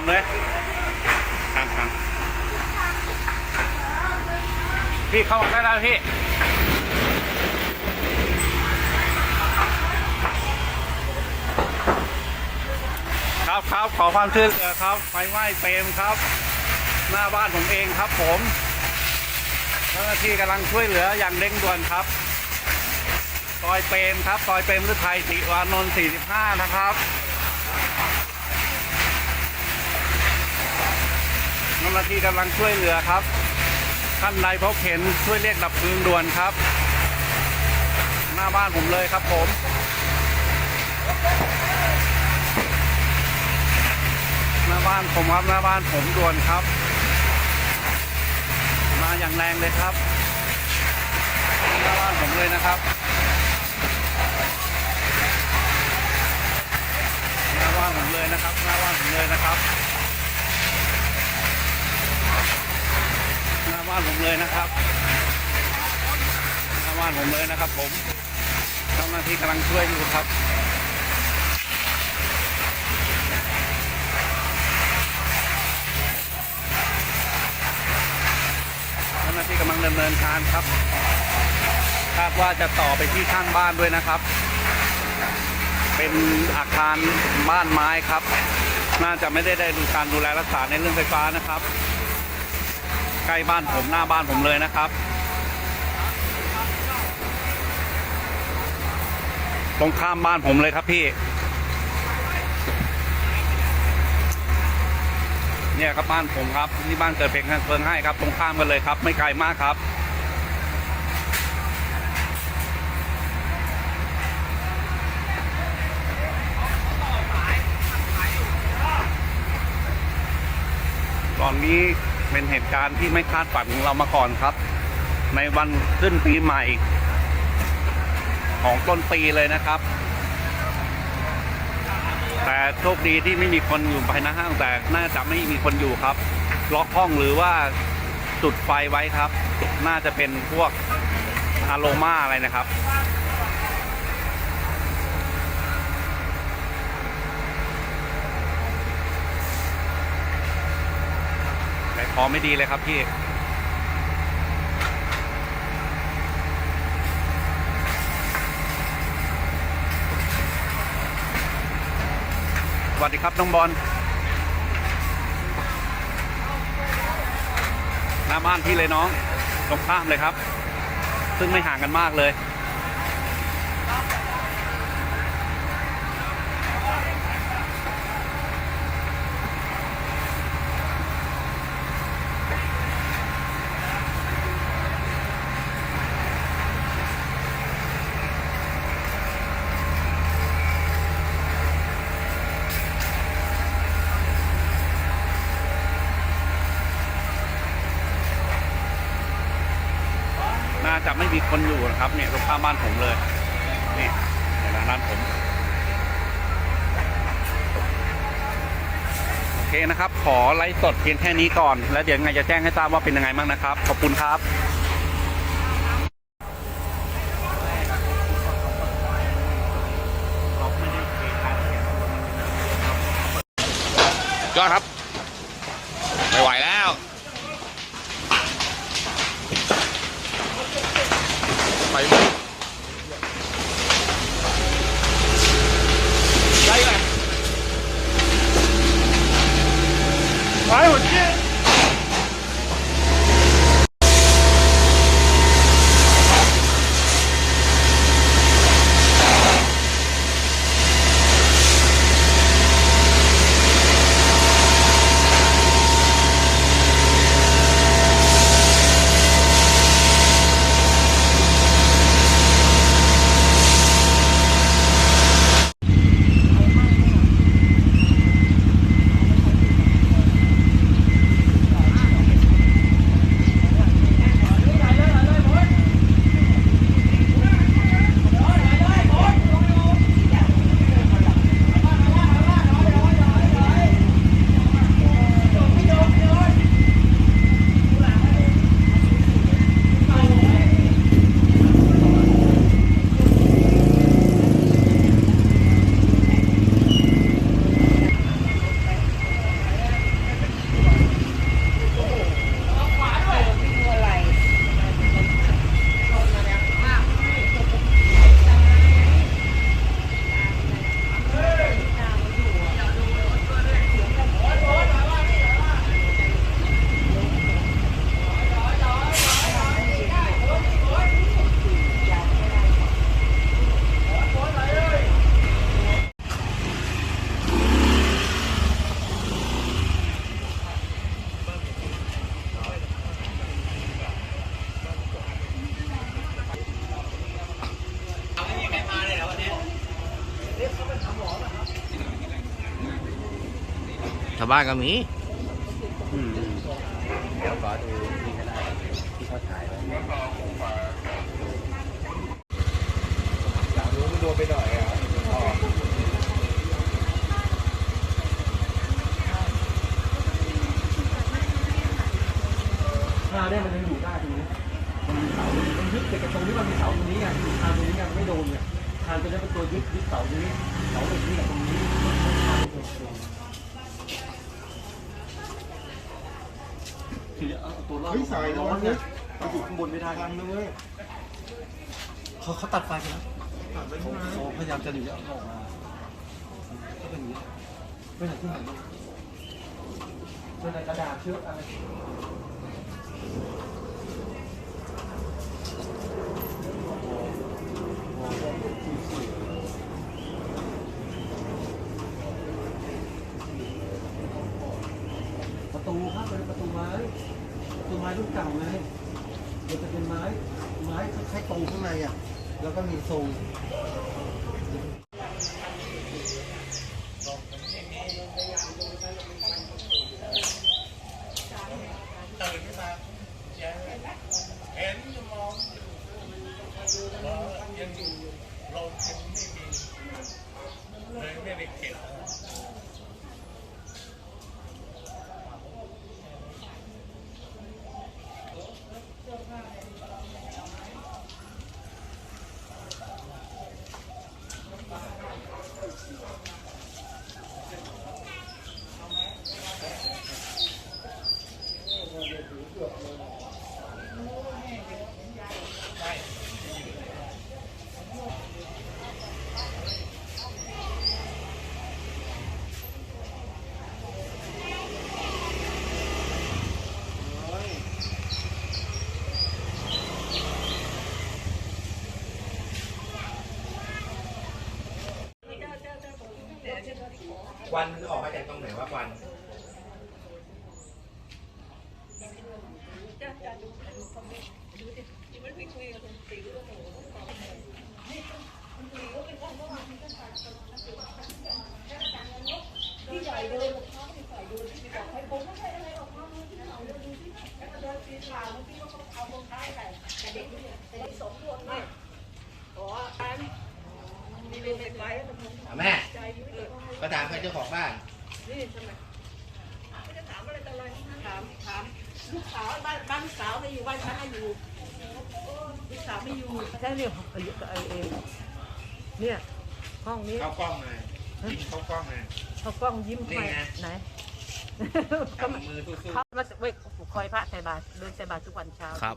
ามเลยตามตามพี่เข้ามาได้แล้วพี่ครับครับขอความช่วยเหลือครับไฟไหม้เปรมครับ หน้าบ้านผมเองครับผมเจ้าหน้าที่กำลังช่วยเหลืออย่างเร่งด่วนครับซอยเปรมครับซอยเปรมฤทัยติวานนท์45 นะครับ เจ้าหน้าที่กำลังช่วยเหลือครับท่านใดพบเห็นช่วยเรียกดับเพลิงด่วนครับ หน้าบ้านผมเลยครับผมหน้าบ้านผมครับหน้าบ้านผมด่วนครับ มาอย่างแรงเลยครับหน้าบ้านผมเลยนะครับหน้าบ้านผมเลยนะครับหน้าบ้านผมเลยนะครับ หน้า บ้านผมเลยนะครับหน้าบ้านผมเลยนะครับผมเจ้าหน้าที่กำลังช่วยอยู่ครับเจ้าหน้าที่กำลังดำเนินการครับคาดว่าจะต่อไปที่ข้างบ้านด้วยนะครับ เป็นอาคารบ้านไม้ครับ น่าจะไม่ได้ได้ดูการดูแลรักษาในเรื่องไฟฟ้านะครับ ล้บ้านผมหน้าบ้านผมเลยนะครับ ตรงข้ามบ้านผมเลยครับพี่ เนี่ยครับบ้านผมครับที่บ้านเกิดเพลงเพลิงให้ครับ ตรงข้ามกันเลยครับ ไม่ไกลมากครับตอนนี้ เป็นเหตุการณ์ที่ไม่คาดฝันของเรามาก่อนครับ ในวันขึ้นปีใหม่ ของต้นปีเลยนะครับ แต่โชคดีที่ไม่มีคนอยู่ภายในห้างแต่น่าจะไม่มีคนอยู่ครับ ล็อกห้องหรือว่าจุดไฟไว้ครับ น่าจะเป็นพวกอะโรมาอะไรนะครับ พอไม่ดีเลยครับพี่ สวัสดีครับน้องบอลหน้าบ้านพี่เลยน้อง ตรงข้ามเลยครับ ซึ่งไม่ห่างกันมากเลย น่าจะไม่มีคนอยู่นะครับเนี่ยตรงข้ามบ้านผมเลยนี่ในร้านผมโอเคนะครับ ขอไลฟ์สดเพียงแค่นี้ก่อน แล้วเดี๋ยวไงจะแจ้งให้ทราบว่าเป็นยังไงบ้างนะครับ ขอบคุณครับยอดครับ 哎呦，天。 บ้านก็มีอืมเดี๋ยวขอดูนี่ก็ได้ที่เขาถ่ายไว้สาวนู้นมันโดนไปหน่อยอะอ๋อ คาเนี่ยมันยังอยู่ได้ตรงนี้มันมีเสามันยึดแต่กับตรงนี้มันมีเสาตรงนี้ไงคานตรงนี้ยังไม่โดนเนี่ยคานตัวนี้เป็นตัวยึดยึดเสาตรงนี้เสาเหล็กนี่กับตรงนี้คานเป็นตัวคือ เอาตัวรอดเฮ้ยสายร้อนเนี่ยมันอยู่ข้างบนไม่ได้ทำเลยเขาเขาตัดไฟไปแล้วเขาเขาพยายามจะหนีเอาออกมาก็เป็นอย่างนี้ไม่ไหนที่ไหนบ้างเป็นกระดาษเชือกอะไร ประตูครับเป็นประตูไม้ ประตูไม้รุ่นเก่าไงมันจะเป็นไม้ ไม้คล้ายๆตรงข้างในอะ แควันมันออกมาจากตรงไหนว่าควันที่ใหญ่เลย แม่ก็ถามใครเจ้าของบ้านถามถามลูกสาวบ้านบ้านลูกสาวไม่อยู่บ้านฉันไม่อยู่ลูกสาวไม่อยู่ใช่เนี่ยไอ้ไอ้เองเนี่ยห้องนี้เข้ากล้องมายิงเข้ากล้องมาเขากล้องยิ้มนี่ไปไงไหนทำมือสู้เขามาเว้ยคอยพระใส่บาตรเดินใส่บาตรทุกวันเช้าครับ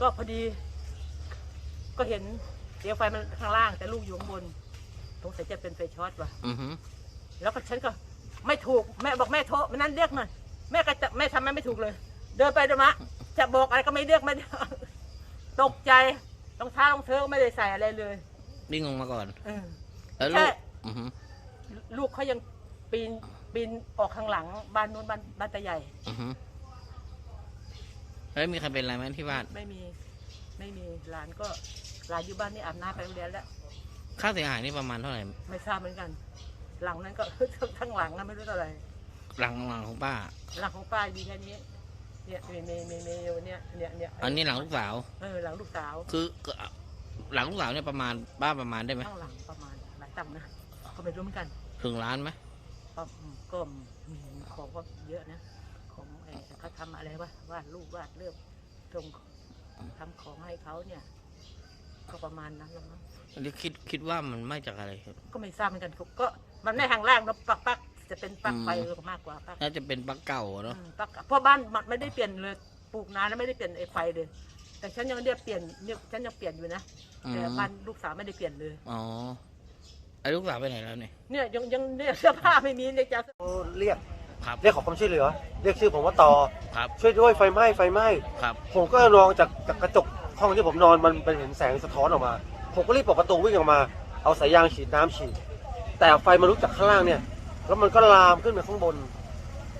ก็พอดี ก็เห็น เดี๋ยวไฟมันข้างล่างแต่ลูกอยู่ข้างบนสงสัยจะเป็นไฟช็อตว่ะ อือฮึแล้วก็ฉันก็ไม่ถูกแม่บอกแม่โทรมันนั้นเรียกหน่อยแม่ก็จะแม่ทำแม่ไม่ถูกเลย เดินไปเดินมาจะบอกอะไรก็ไม่เรียกไม่ตกใจรองเท้ารองเท้าก็ไม่ได้ใส่อะไรเลยวิ่งลงมาก่อน เออ แล้วใช่ลูกอือฮึลูกเขายังปีนปีนออกข้างหลังบ้านนู้นบ้านบ้านตาใหญ่ อือฮึแล้วมีใครเป็นอะไรไหมที่บ้านไม่มีไม่มีหลานก็ หลานอยู่บ้านนี่อาบน้ำไปโรงเรียนแล้ว ค่าเสียหายนี่ประมาณเท่าไหร่ไม่ทราบเหมือนกัน หลังนั้นก็ ทั้งหลังนะไม่รู้เท่าไหร่หลังหลังของป้า หลังของป้ามีแค่นี้ เนี่ยมีมีมีมีอยู่เนี่ยเนี่ยเนี่ยอันนี้หลังลูกสาว เออหลังลูกสาวคือก็หลังลูกสาวเนี่ยประมาณป้าประมาณได้ไหมข้างหลังประมาณหลายตังค์นะก็ไม่รู้เหมือนกันถึงล้านไหมก็อืมก็อืมของก็เยอะนะของไอ้เขาทำอะไรวะวาดรูปวาดเรื่องตรงทำของให้เขาเนี่ย ก็ประมาณนั้นแล้วมั้งอันนี้คิดคิดว่ามันไม่จากอะไรครับ ก็ไม่ทราบเหมือนกันก็มันไม่ห่างแรกนะปักปักจะเป็นปลักไฟมากกว่าปลักน่าจะเป็นปลั๊กเก่าอะเนาะอืมปลักเพราะบ้านมันไม่ได้เปลี่ยนเลยปลูกนานแล้วไม่ได้เปลี่ยนไอ้ไฟเลย แต่ฉันยังไม่ได้เปลี่ยนเนี่ยฉันยังเปลี่ยนอยู่นะอืแต่มบ้านลูกสาวไม่ได้เปลี่ยนเลย อ๋อไอ้ลูกสาวไปไหนแล้วเนี่ยเนี่ยยังยังเนี่ยเสื้อผ้าไม่มีเลยจะ เรียกครับเรียกขอความช่วยเหลือ เรียกชื่อผมว่าต่อครับช่วยด้วยไฟไหม้ไฟไหม้ครับ ผมก็มองจากจากกระจก ห้องที่ผมนอนมันเป็นเห็นแสงสะท้อนออกมา ผมก็รีบเปิดประตูวิ่งออกมา เอาสายยางฉีดน้ำฉีด แต่ไฟมันลุกจากข้างล่างเนี่ย แล้วมันก็ลามขึ้นไปข้างบน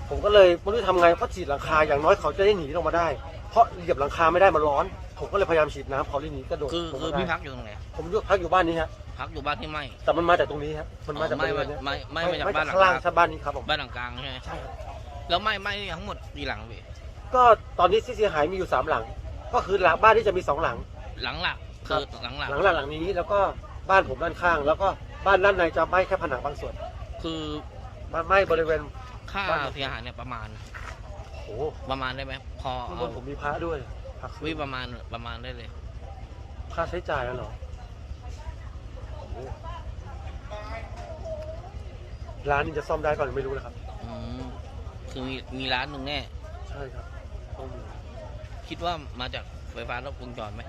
ผมก็เลยไม่รู้จะทำไงก็ฉีดหลังคาอย่างน้อยเขาจะได้หนีลงมาได้ เพราะเหยียบหลังคาไม่ได้มันร้อน ผมก็เลยพยายามฉีดน้ำเขาเลยหนีกระโดดคือลงคือมาได้พี่พักอยู่ตรงไหนผมอยู่พักอยู่บ้านนี้ฮะพักอยู่บ้านที่ไหม้แต่มันมาจากตรงนี้ครับมันมาจากบไม่ริเวไม่ณเนี้ยไม่ไม่มาจากบ้านหลังข้างกล่าลางงใช่บ้านนี้ครับผมบ้านหลังกลางใช่ไหมใช่ครับแล้วไหม้ไหม้ทั้งหมดกี่หลังพี่ก็ตอนนี้ที่เสียหายมีอยู่สามหลัง ก็คือหลังบ้านที่จะมีสองหลัง หลังหลักครัคืบอหลังหลักหลังหลังหลังนี้ แล้วก็บ้านผมด้านข้าง แล้วก็บ้านด้านในจะไหม้แค่ผนังบางส่วนคือมันไหม้บริเวณ ค่าบ้าน เสียหายเนี่ยประมาณโอ้ประมาณได้ไหมพอข้างบเอานผมมีพระด้วยพระวิประมาณประมาณได้เลย ค่าใช้จ่ายแล้วเหรอโอ้ร้านนี้จะซ่อมได้ก่อนไม่รู้นะครับ อืมคือมีมีร้านหนึ่งแน่ ใช่ครับต้องมี คิดว่ามาจากไฟฟ้ารัดวงจรไหม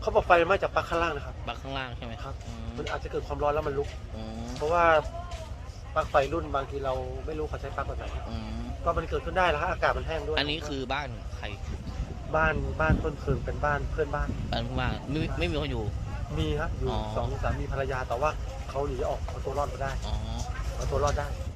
เขาบอกไฟไหม้จากปลั๊กข้างล่างนะครับ ปลั๊กข้างล่างใช่ไหมครับ อืมมันอาจจะเกิดความร้อนแล้วมันลุก อืมเพราะว่าปลั๊กไฟรุ่นบางทีเราไม่รู้เขาใช้ปลั๊กแบบไหนอืมก็มันเกิดขึ้นได้แล้วฮะอากาศมันแห้งด้วยอันนี้คือบ้านใครบ้านบ้านต้นเพลิงเป็นบ้านเพื่อนบ้าน บ้านผู้ว่าไม่ไม่มีคนอยู่ มีฮะอยู่อ๋อ สองสามีภรรยาแต่ว่าเขาหนีออกเอาตัวรอดมาได้อ๋อ เอาตัวรอดได้อ